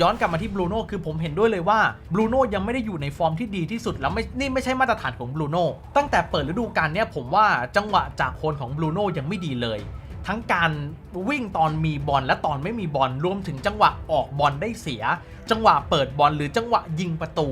ย้อนกลับมาที่บรูโน่คือผมเห็นด้วยเลยว่าบรูโน่ยังไม่ได้อยู่ในฟอร์มที่ดีที่สุด แล้วไม่นี่ไม่ใช่มาตรฐานของบรูโน่ตั้งแต่เปิดฤดูกาลเนี้ยผมว่าจังหวะจากคนของบรูโน่ยังไม่ดีเลย ทั้งการวิ่งตอนมีบอลและตอนไม่มีบอลรวมถึงจังหวะออกบอลได้เสีย จังหวะเปิดบอลหรือจังหวะยิงประตู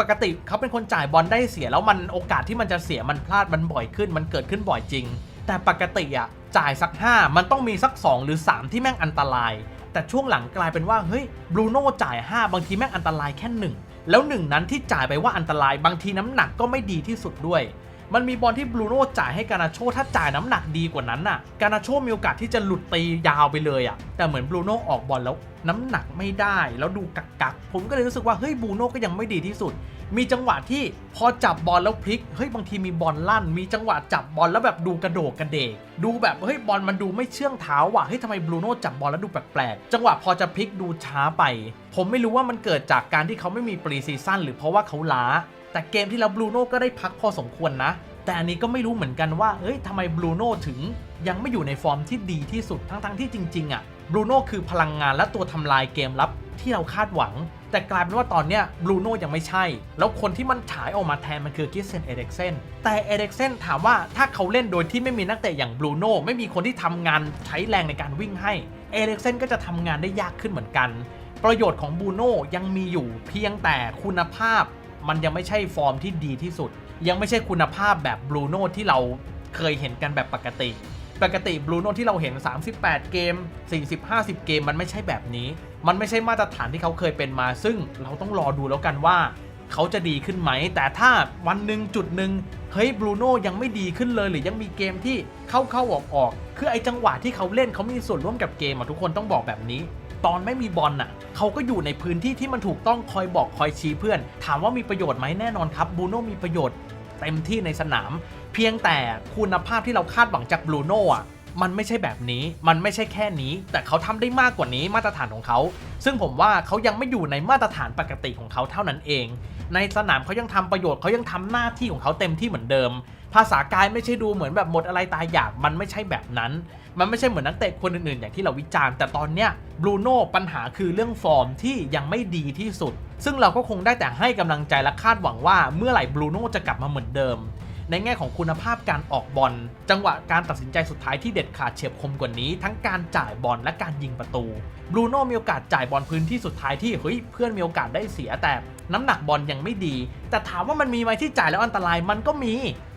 ปกติเขาเป็นคนจ่ายบอลได้เสียแล้วมันโอกาสที่มันจะเสียมันพลาดมันบ่อยขึ้น มันเกิดขึ้นบ่อยจริง แต่ปกติอะจ่ายสัก 5 มันต้องมีสัก 2 หรือ 3 ที่แม่งอันตราย แต่ช่วงหลังกลายเป็นว่าเฮ้ยบรูโน่จ่าย 5 บางทีแม่งอันตรายแค่ 1 แล้วหนึ่งนั้นที่จ่ายไปว่าอันตรายบางทีน้ำหนักก็ไม่ดีที่สุดด้วย มันมีบอลที่บรูโน่จ่ายให้กานาโชถ้าจ่ายน้ำหนักดีกว่านั้นน่ะ กานาโชมีโอกาสที่จะหลุดตียาวไปเลยอะ แต่เหมือนบรูโน่ออกบอลแล้วน้ำหนักไม่ได้ แล้วดูกักกักผมก็เลยรู้สึกว่าเฮ้ยบรูโน่ก็ยังไม่ดีที่สุด มีจังหวะที่พอจับบอลแล้วพลิก เฮ้ยบางทีมีบอลลั่น มีจังหวะจับบอลแล้วแบบดูกระโดดกระเดก ดูแบบเฮ้ยบอลมันดูไม่เชื่องเท้าว่ะ เฮ้ยทำไมบรูโน่จับบอลแล้วดูแปลกๆ จังหวะพอจะพลิกดูช้าไป ผมไม่รู้ว่ามันเกิดจากการที่เขาไม่มีปรีซีซั่นหรือเพราะว่าเขาล้า แต่เกมที่แล้วบรูโน่ก็ได้พักพอสมควรนะ แต่อันนี้ก็ไม่รู้เหมือนกันว่าเอ้ยทำไมบรูโน่ถึงยังไม่อยู่ในฟอร์มที่ดีที่สุดทั้งๆที่จริงๆอะบรูโน่คือพลังงานและตัวทำลายเกมรับที่เราคาดหวัง แต่กลายเป็นว่าตอนเนี้ยบรูโน่ยังไม่ใช่ แล้วคนที่มันฉายออกมาแทนมันคือกิสเซนเอเด็กเซนแต่เอเด็กเซนถามว่าถ้าเขาเล่นโดยที่ไม่มีนักเตะอย่างบรูโน่ไม่มีคนที่ทำงานใช้แรงในการวิ่งให้เอเด็กเซนก็จะทำงานได้ยากขึ้นเหมือนกัน ประโยชน์ของบรูโน่ยังมีอยู่เพียงแต่คุณภาพ มันยังไม่ใช่ฟอร์มที่ดีที่สุด ยังไม่ใช่คุณภาพแบบบรูโน่ที่เราเคยเห็นกันแบบปกติ ปกติบรูโน่ที่เราเห็น 38 เกม 40-50 เกมมันไม่ใช่แบบนี้ มันไม่ใช่มาตรฐานที่เขาเคยเป็นมา ซึ่งเราต้องรอดูแล้วกันว่าเขาจะดีขึ้นไหม แต่ถ้าวันหนึ่งจุดหนึ่งเฮ้ยบรูโน่ยังไม่ดีขึ้นเลย หรือยังมีเกมที่เข้าเข้าออกออกๆคือไอ้จังหวะที่เขาเล่นเขามีส่วนร่วมกับเกมอะทุกคนต้องบอกแบบนี้ ตอนไม่มีบอลน่ะเขาก็อยู่ในพื้นที่ที่มันถูกต้องคอยบอกคอยชี้เพื่อน ถามว่ามีประโยชน์ไหมแน่นอนครับบูโน่มีประโยชน์เต็มที่ในสนาม เพียงแต่คุณภาพที่เราคาดหวังจากบูโน่อะมันไม่ใช่แบบนี้ มันไม่ใช่แค่นี้ แต่เขาทำได้มากกว่านี้มาตรฐานของเขา ซึ่งผมว่าเขายังไม่อยู่ในมาตรฐานปกติของเขาเท่านั้นเอง ในสนามเขายังทำประโยชน์เขายังทำหน้าที่ของเขาเต็มที่เหมือนเดิม ภาษากายไม่ใช่ดูเหมือนแบบหมดอะไรตายอยากมันไม่ใช่แบบนั้น มันไม่ใช่เหมือนนักเตะคนอื่นๆ อย่างที่เราวิจารณ์แต่ตอนเนี้ยบรูโน่ปัญหาคือเรื่องฟอร์มที่ยังไม่ดีที่สุด ซึ่งเราก็คงได้แต่ให้กำลังใจและคาดหวังว่าเมื่อไหร่บรูโน่จะกลับมาเหมือนเดิม ในแง่ของคุณภาพการออกบอลจังหวะการตัดสินใจสุดท้ายที่เด็ดขาดเฉียบคมกว่านี้ ทั้งการจ่ายบอลและการยิงประตูบรูโน่มีโอกาสจ่ายบอลพื้นที่สุดท้ายที่เฮ้ยเพื่อนมีโอกาสได้เสียแต่น้ำหนักบอลยังไม่ดี แต่ถามว่ามันมีไหมที่จ่ายแล้วอันตรายมันก็มี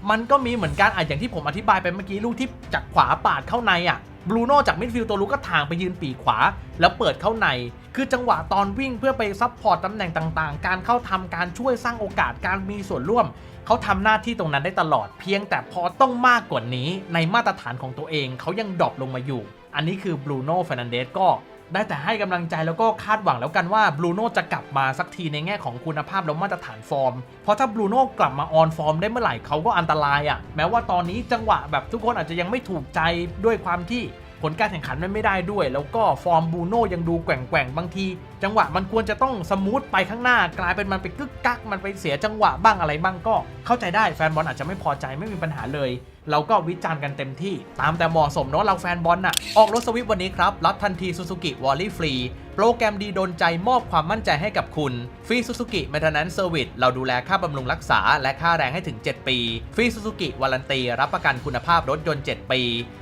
มันก็มีเหมือนกันอะอย่างที่ผมอธิบายไปเมื่อกี้ลูกที่จากขวาปาดเข้าในอะ บรูโน่จากมิดฟิลด์ตัวลุกก็ทางไปยืนปีกขวา แล้วเปิดเข้าใน คือจังหวะตอนวิ่งเพื่อไปซับพอร์ตตำแหน่งต่างๆ การเข้าทำการช่วยสร้างโอกาสการมีส่วนร่วม เขาทำหน้าที่ตรงนั้นได้ตลอดเพียงแต่พอต้องมากกว่านี้ในมาตรฐานของตัวเองเขายังดรอปลงมาอยู่ อันนี้คือบรูโน่เฟรนันเดสก็ ได้แต่ให้กำลังใจแล้วก็คาดหวังแล้วกันว่าบรูโน่จะกลับมาสักทีในแง่ของคุณภาพและมาตรฐานฟอร์ม เพราะถ้าบรูโน่กลับมาออนฟอร์มได้เมื่อไหร่เขาก็อันตรายอะ่ะ แม้ว่าตอนนี้จังหวะแบบทุกคนอาจจะยังไม่ถูกใจด้วยความที่ผลการแข่งขันมันไม่ได้ด้วย แล้วก็ฟอร์มบรูโน่ยังดูแกว่งๆ บางที จังหวะมันควรจะต้องสมูทไปข้างหน้ากลายเป็นมันไปกึกกักมันไปเสียจังหวะบ้างอะไรบ้างก็ เข้าใจได้แฟนบอลอาจจะไม่พอใจไม่มีปัญหาเลย เราก็วิจารณ์กันเต็มที่ ตามแต่เหมาะสมเนาะเราแฟนบอลน่ะ ออกรถสวิฟวันนี้ครับ รับทันที Suzuki w a l l y Free โปรแกรมดีโดนใจมอบความมั่นใจให้กับคุณ ฟรี Suzuki Maintenance Service เราดูแลค่าบำรุงรักษา และค่าแรงให้ถึง 7 ปี ฟรี Suzuki วารันตีรับประกันคุณภาพรถยนต์ 7 ปี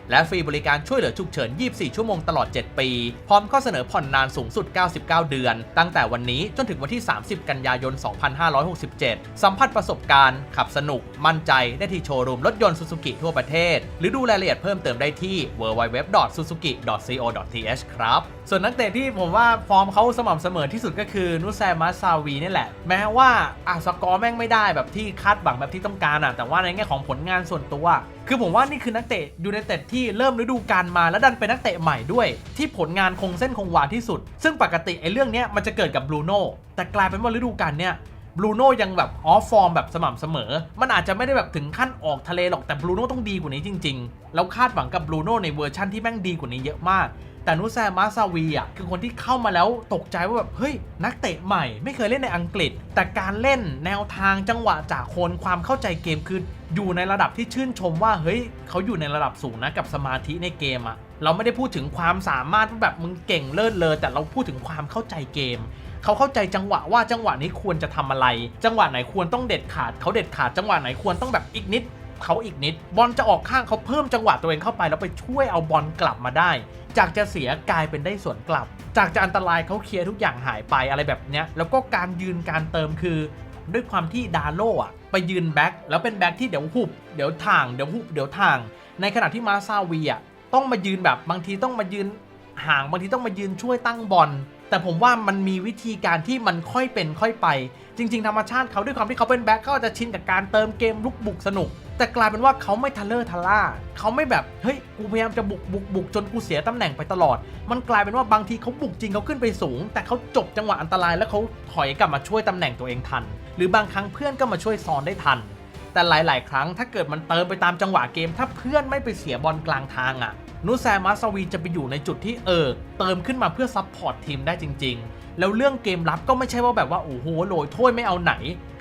และฟรีบริการช่วยเหลือฉุกเฉิน 24 ชั่วโมงตลอด 7 ปี พร้อมข้อเสนอผ่อนนานสูงสุด 99 เดือน ตั้งแต่วันนี้จนถึงวันที่ 30 กันยายน 2567 สัมผัสประสบการณ์ ขับสนุก มั่นใจได้ที่โชว์รูมรถยนต์ทั่วประเทศ หรือดูรายละเอียดเพิ่มเติมได้ที่ www.suzuki.co.th ครับ ส่วนนักเตะที่ผมว่าฟอร์มเขาสม่ำเสมอที่สุดก็คือนุแซมาซาวีนี่แหละ แม้ว่าอะสกอร์แม่งไม่ได้แบบที่คาดหวังแบบที่ต้องการอะแต่ว่าในแง่ของผลงานส่วนตัว คือผมว่านี่คือนักเตะยูไนเต็ดที่เริ่มฤดูกาลมาแล้วดันเป็นนักเตะใหม่ด้วย ที่ผลงานคงเส้นคงวาที่สุด ซึ่งปกติไอ้เรื่องเนี้ยมันจะเกิดกับบรูโน่แต่กลายเป็นว่าฤดูกาลเนี้ย บรูโน่ยังแบบออฟฟอร์มแบบสม่ำเสมอ มันอาจจะไม่ได้แบบถึงขั้นออกทะเลหรอกแต่บรูโน่ต้องดีกว่านี้จริงๆ แล้วคาดหวังกับบรูโน่ในเวอร์ชั่นที่แม่งดีกว่านี้เยอะมาก แต่นุแซมาซาวีอะคือคนที่เข้ามาแล้วตกใจว่าแบบเฮ้ยนักเตะใหม่ ไม่เคยเล่นในอังกฤษ แต่การเล่นแนวทางจังหวะจากคนความเข้าใจเกมคืออยู่ในระดับที่ชื่นชมว่าเฮ้ยเขาอยู่ในระดับสูงนะกับสมาธิในเกมอะเราไม่ได้พูดถึงความสามารถว่าแบบมึงเก่งเลิศเลยแต่เราพูดถึงความเข้าใจเกม เขาเข้าใจจังหวะว่าจังหวะนี้ควรจะทำอะไร จังหวะไหนควรต้องเด็ดขาดเขาเด็ดขาดจังหวะไหนควรต้องแบบอีกนิดเขาอีกนิด บอลจะออกข้างเขาเพิ่มจังหวะตัวเองเข้าไป แล้วไปช่วยเอาบอลกลับมาได้ จากจะเสียกลายเป็นได้สวนกลับ จากจะอันตรายเขาเคลียร์ทุกอย่างหายไปอะไรแบบเนี้ยแล้วก็การยืนการเติมคือ ด้วยความที่ดาโลอะไปยืนแบ็คแล้วเป็นแบ็คที่เดี๋ยวหุบเดี๋ยวทางเดี๋ยวหุบเดี๋ยวทาง ในขณะที่มาซาวีอะต้องมายืนแบบบางทีต้องมายืนห่างบางทีต้องมายืนช่วยตั้งบอล แต่ผมว่ามันมีวิธีการที่มันค่อยเป็นค่อยไป จริง ๆ ธรรมชาติเขาด้วยความที่เขาเป็นแบ็คเขาอาจจะชินกับการเติมเกมลุกบุกสนุก แต่กลายเป็นว่าเขาไม่ทะเลอร์ทะล่าเขาไม่แบบเฮ้ยกูพยายามจะบุกบุกบุกจนกูเสียตำแหน่งไปตลอด มันกลายเป็นว่าบางทีเขาบุกจริงเขาขึ้นไปสูง แต่เขาจบจังหวะอันตรายแล้วเขาถอยกลับมาช่วยตำแหน่งตัวเองทัน หรือบางครั้งเพื่อนก็มาช่วยซอนได้ทัน แต่หลาย ๆ ครั้งถ้าเกิดมันเติมไปตามจังหวะเกม ถ้าเพื่อนไม่ไปเสียบอลกลางทางอะนุแซมัสวีจะไปอยู่ในจุดที่เออเติมขึ้นมาเพื่อซับพอร์ตทีมได้จริง ๆ แล้วเรื่องเกมรับก็ไม่ใช่ว่าแบบว่าโอ้โหโหลยถ้วยไม่เอาไหน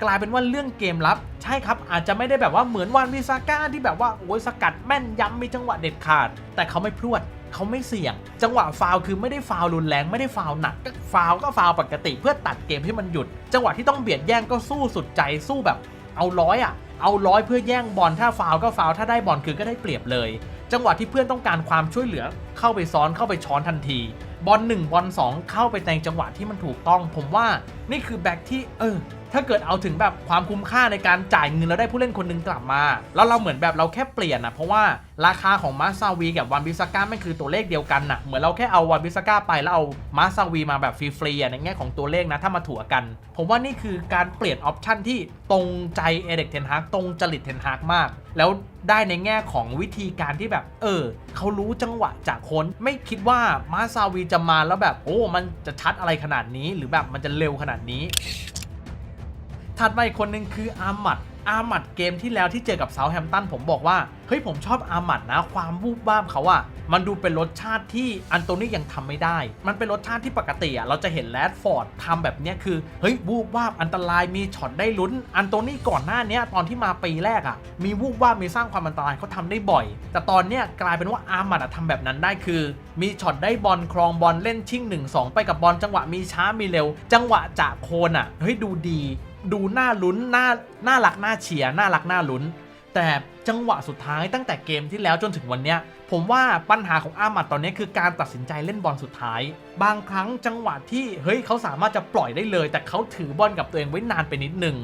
กลายเป็นว่าเรื่องเกมรับ ใช่ครับ อาจจะไม่ได้แบบว่าเหมือนวานวิซาก้าที่แบบว่าโอ้ยสกัดแม่นย้ำมีจังหวะเด็ดขาด แต่เขาไม่พรวดเขาไม่เสี่ยง จังหวะฟาวคือไม่ได้ฟาวรุนแรงไม่ได้ฟาวหนักก็ฟาวก็ฟาวปกติเพื่อตัดเกมให้มันหยุด จังหวะที่ต้องเบียดแย่งก็สู้สุดใจสู้แบบ เอาร้อยอะ เอาร้อยเพื่อแย่งบอลถ้าฟาวก็ฟาวถ้าได้บอลคือก็ได้เปรียบเลย จังหวะที่เพื่อนต้องการความช่วยเหลือ เข้าไปซ้อนเข้าไปช้อนทันที บอล1บอล2เข้าไปในจังหวะที่มันถูกต้อง ผมว่านี่คือแบ็กที่เออ ถ้าเกิดเอาถึงแบบความคุ้มค่าในการจ่ายเงินแล้วได้ผู้เล่นคนหนึงกลับมา แล้วเราเหมือนแบบเราแค่เปลี่ยนนะเพราะว่าราคาของมาซาวีกับวันบิสก้าไม่คือตัวเลขเดียวกันนะเหมือนเราแค่เอาวันบิสก้าไปแล้วเอามาซาวีมาแบบฟรีๆในแง่ของตัวเลขนะถ้ามาถัวกัน ผมว่านี่คือการเปลี่ยนออปชันที่ตรงใจเอเด็กเทนฮากตรงจริตเทนฮากมาก แล้วได้ในแง่ของวิธีการที่แบบ เออ เขารู้จังหวะจากคนไม่คิดว่ามาซาวีจะมาแล้วแบบ โอ้ มันจะชัดอะไรขนาดนี้ หรือแบบมันจะเร็วขนาดนี้ ถัดมาอีกคนหนึ่งคืออามัดอามัดเกมที่แล้วที่เจอกับเซาแฮมตันผมบอกว่า เฮ้ยผมชอบอามัดนะ ความวูบวาบเขาอะมันดูเป็นรสชาติที่อันโตนี่ยังทำไม่ได้ มันเป็นรสชาติที่ปกติอะเราจะเห็นแรดฟอร์ดทำแบบเนี้ยคือ เฮ้ยวูบวาบอันตรายมีช็อตได้ลุ้น อันโตนี่ก่อนหน้านี้ตอนที่มาปีแรกอะมีวูบวาบมีสร้างความอันตรายเขาทำได้บ่อย แต่ตอนเนี้ยกลายเป็นว่าอามัดอะทำแบบนั้นได้คือ มีช็อตได้บอลครองบอลเล่นชิ่ง1 2 ไปกับบอลจังหวะมีช้ามีเร็ว จังหวะจากโคนอะเฮ้ยดูดี ดูน่าลุ้นน่าน่ารักน่าเชียร์น่ารักน่าลุ้น แต่จังหวะสุดท้ายตั้งแต่เกมที่แล้วจนถึงวันเนี้ย ผมว่าปัญหาของอามัดตอนนี้คือการตัดสินใจเล่นบอลสุดท้าย บางครั้งจังหวะที่เฮ้ยเขาสามารถจะปล่อยได้เลย แต่เขาถือบอลกับตัวเองไว้นานไปนิดนึง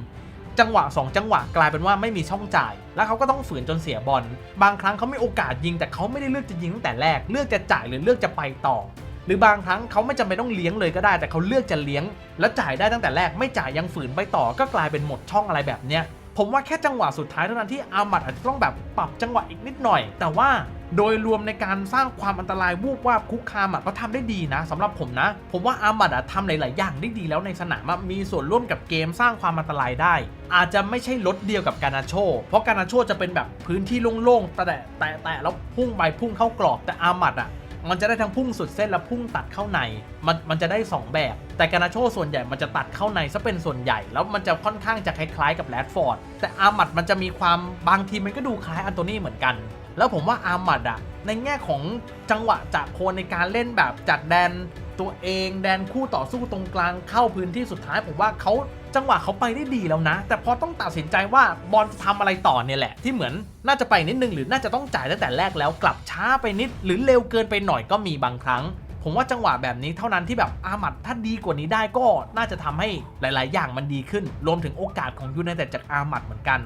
จังหวะ 2 จังหวะกลายเป็นว่าไม่มีช่องจ่าย แล้วเขาก็ต้องฝืนจนเสียบอล บางครั้งเขาไม่โอกาสยิงแต่เขาไม่ได้เลือกจะยิงตั้งแต่แรก เลือกจะจ่ายหรือเลือกจะไปต่อ หรือบางครั้งเขาไม่จำเป็นต้องเลี้ยงเลยก็ได้ แต่เขาเลือกจะเลี้ยง แล้วจ่ายได้ตั้งแต่แรกไม่จ่ายยังฝืนไปต่อก็กลายเป็นหมดช่องอะไรแบบเนี้ยผมว่าแค่จังหวะสุดท้ายเท่านั้นที่อามัดอาจจะต้องแบบปรับจังหวะอีกนิดหน่อย แต่ว่าโดยรวมในการสร้างความอันตรายวูบวาบคุกคามอะก็ทำได้ดีนะสำหรับผมนะ ผมว่าอามัดอะทำหลาย ๆ อย่างได้ดีแล้วในสนามมีส่วนร่วมกับเกมสร้างความอันตรายได้ อาจจะไม่ใช่รถเดียวกับการนาโช เพราะการนาโชจะเป็นแบบพื้นที่โล่ง ๆ แต่แต่แต่แล้วพุ่งไปพุ่งเข้ากรอบแต่อามัดอะ มันจะได้ทั้งพุ่งสุดเส้นและพุ่งตัดเข้าใน มันมันจะได้ 2 แบบ แต่การนาโชส่วนใหญ่มันจะตัดเข้าในซะเป็นส่วนใหญ่ แล้วมันจะค่อนข้างจะคล้ายๆกับแรดฟอร์ด แต่อามัดมันจะมีความบางทีมันก็ดูคล้ายอันโตนี่เหมือนกัน แล้วผมว่าอามัดอะในแง่ของจังหวะจากโคนในการเล่นแบบจัดแดนตัวเองแดนคู่ต่อสู้ตรงกลางเข้าพื้นที่สุดท้ายผมว่าเขา จังหวะเขาไปได้ดีแล้วนะ แต่พอต้องตัดสินใจว่าบอลจะทำอะไรต่อเนี่ยแหละ ที่เหมือนน่าจะไปนิดนึงหรือน่าจะต้องจ่ายตั้งแต่แรกแล้วกลับช้าไปนิด หรือเร็วเกินไปหน่อยก็มีบางครั้ง ผมว่าจังหวะแบบนี้เท่านั้นที่แบบอามัดถ้าดีกว่านี้ได้ก็น่าจะทำให้หลาย ๆ อย่างมันดีขึ้น รวมถึงโอกาสของยูไนเต็ดจากอามัดเหมือนกัน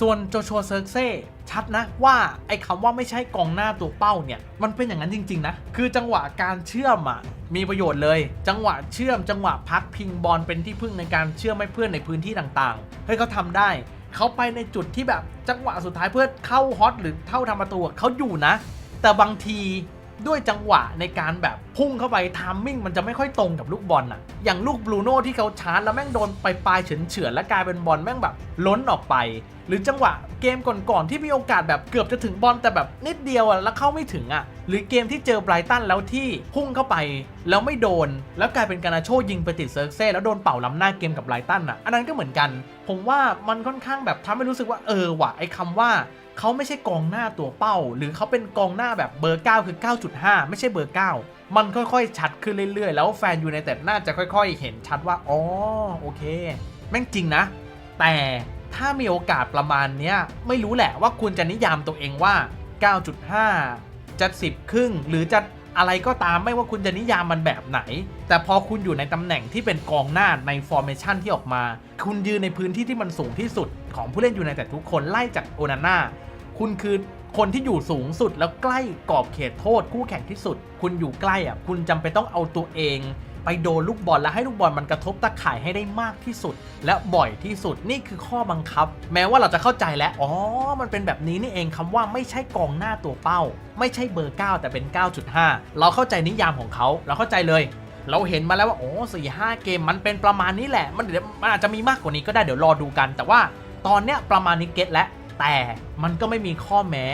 ส่วนโจชัวเซิร์เซ่ชัดนะว่าไอ้คำว่าไม่ใช่กองหน้าตัวเป้าเนี่ย มันเป็นอย่างนั้นจริง ๆ นะ คือจังหวะการเชื่อมอะมีประโยชน์เลย จังหวะเชื่อม จังหวะพักพิงบอลเป็นที่พึ่งในการเชื่อมให้เพื่อนในพื้นที่ต่างๆเฮ้ยเขาทำได้เขาไปในจุดที่แบบจังหวะสุดท้ายเพื่อเข้าฮอตหรือเข้าทำประตูเขาอยู่นะ แต่บางที ด้วยจังหวะในการแบบพุ่งเข้าไปทามมิ่งมันจะไม่ค่อยตรงกับลูกบอลอะอย่างลูกบรูโน่ที่เขาชาร์จแล้วแม่งโดนไปปลายเฉือนเฉือนแล้วกลายเป็นบอลแม่งแบบล้นออกไป หรือจังหวะเกมก่อนๆที่มีโอกาสแบบเกือบจะถึงบอลแต่แบบนิดเดียวอะแล้วเข้าไม่ถึงอะหรือเกมที่เจอไบรตันแล้วที่พุ่งเข้าไป แล้วไม่โดน แล้วกลายเป็นการนาโชยิงไปติดเซิร์กเซ่แล้วโดนเป่าล้ำหน้าเกมกับไบรตันอะอันนั้นก็เหมือนกัน ผมว่ามันค่อนข้างแบบทำให้รู้สึกว่าเออว่ะไอ้คำว่า เขาไม่ใช่กองหน้าตัวเป้า หรือเขาเป็นกองหน้าแบบเบอร์ 9 คือ 9.5 ไม่ใช่เบอร์ 9 มันค่อยๆ ชัดขึ้นเรื่อยๆ แล้วแฟนยูไนเต็ดน่าจะค่อยๆ เห็นชัดว่า อ๋อ โอเค แม่งจริงนะ แต่ถ้ามีโอกาสประมาณเนี้ย ไม่รู้แหละว่าคุณจะนิยามตัวเองว่า 9.5 จะ10 ครึ่ง หรือจะอะไรก็ตามไม่ว่าคุณจะนิยามมันแบบไหน แต่พอคุณอยู่ในตำแหน่งที่เป็นกองหน้าในฟอร์เมชันที่ออกมา คุณยืนในพื้นที่ที่มันสูงที่สุด ของผู้เล่นอยู่ในแต่ทุกคนไล่จากโอนาน่าคุณคือคนที่อยู่สูงสุดแล้วใกล้กรอบเขตโทษคู่แข่งที่สุด คุณอยู่ใกล้อะคุณจำเป็นต้องเอาตัวเอง ไปโดนลูกบอลและให้ลูกบอลมันกระทบตะข่ายให้ได้มากที่สุด และบ่อยที่สุดนี่คือข้อบังคับ แม้ว่าเราจะเข้าใจแล้วอ๋อ มันเป็นแบบนี้นี่เองคำว่าไม่ใช่กองหน้าตัวเป้า ไม่ใช่เบอร์ 9 แต่เป็น 9.5 เราเข้าใจนิยามของเขาเราเข้าใจเลยเราเห็นมาแล้วว่าโอ้สี่ห้าเกมมันเป็นประมาณนี้แหละ มันเดี๋ยวมันอาจจะมีมากกว่านี้ก็ได้เดี๋ยวรอดูกัน แต่ว่า ตอนเนี้ยประมาณนี้เก็ตแล้วแต่มันก็ไม่มีข้อแม้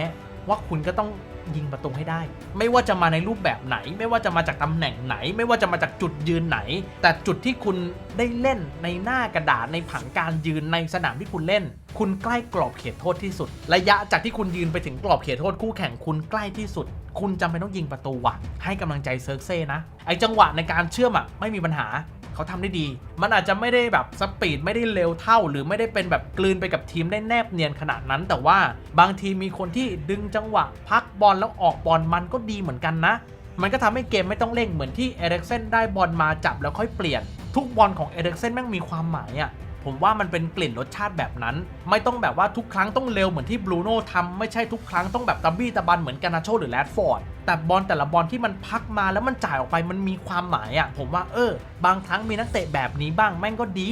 ว่าคุณก็ต้องยิงประตูให้ได้ ไม่ว่าจะมาในรูปแบบไหน ไม่ว่าจะมาจากตำแหน่งไหน ไม่ว่าจะมาจากจุดยืนไหน แต่จุดที่คุณได้เล่นในหน้ากระดาษในผังการยืนในสนามที่คุณเล่น คุณใกล้กรอบเขตโทษที่สุด ระยะจากที่คุณยืนไปถึงกรอบเขตโทษคู่แข่งคุณใกล้ที่สุด คุณจำเป็นต้องยิงประตูว่ะให้กำลังใจเซิร์กเซ่นะไอจังหวะในการเชื่อมอะไม่มีปัญหา เขาทำได้ดี มันอาจจะไม่ได้แบบสปีดไม่ได้เร็วเท่า หรือไม่ได้เป็นแบบกลืนไปกับทีมได้แนบเนียนขนาดนั้น แต่ว่าบางทีมีคนที่ดึงจังหวะ พักบอลแล้วออกบอลมันก็ดีเหมือนกันนะ มันก็ทำให้เกมไม่ต้องเร่งเหมือนที่เอเร็กเซนได้บอลมาจับแล้วค่อยเปลี่ยน ทุกบอลของเอเร็กเซนแม่งมีความหมายอะ่ะ ผมว่ามันเป็นกลิ่นรสชาติแบบนั้น ไม่ต้องแบบว่าทุกครั้งต้องเร็วเหมือนที่บรูโน่ทำไม่ใช่ทุกครั้งต้องแบบตะบี้ตะบันเหมือนกานาโชหรือแรดฟอร์ดแต่บอลแต่ละบอลที่มันพักมาแล้วมันจ่ายออกไปมันมีความหมายอะ่ะผมว่าเออ บางครั้งมีนักเตะแบบนี้บ้างแม่งก็ดี